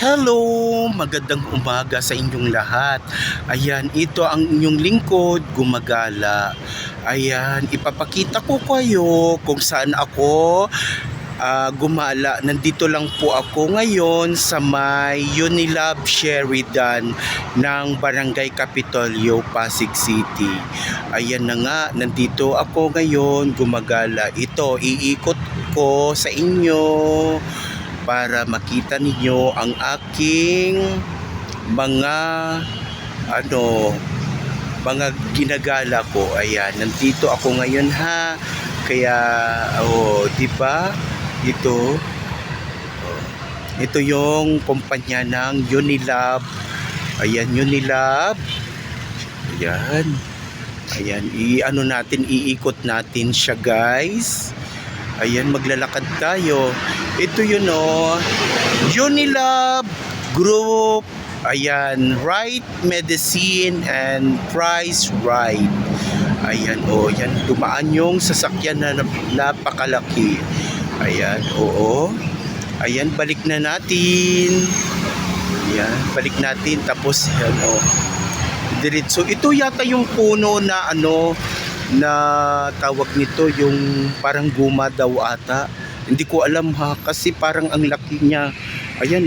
Hello! Magandang umaga sa inyong lahat. Ayan, ito ang inyong lingkod, gumagala. Ayan, ipapakita ko kayo kung saan ako ah, gumala. Nandito lang po ako ngayon sa may Unilab Sheridan ng Barangay Capitolio, Pasig City. Ayan na nga, nandito ako ngayon gumagala. Ito, iikot ko sa inyo para makita ninyo ang aking mga ano mga ginagala ko. Ayan nandito ako ngayon ha? Kaya oh di ba? Ito oh, ito yung kumpanya ng Unilab. Ayan Unilab. Ayan. Ayan i ano natin iikot natin siya guys Ayan, maglalakad tayo. Ito yun o. Unilab Group. Ayan, Right Medicine and Price Right. Ayan, o. yan, dumaan yung sasakyan na nap- napakalaki. Ayan, oo. Ayan, balik na natin. Ayan, balik natin. Tapos, yan, o. Diretso. Ito yata yung puno na ano, na tawag nito yung parang guma daw ata. Hindi ko alam ha kasi parang ang laki niya. Ayan.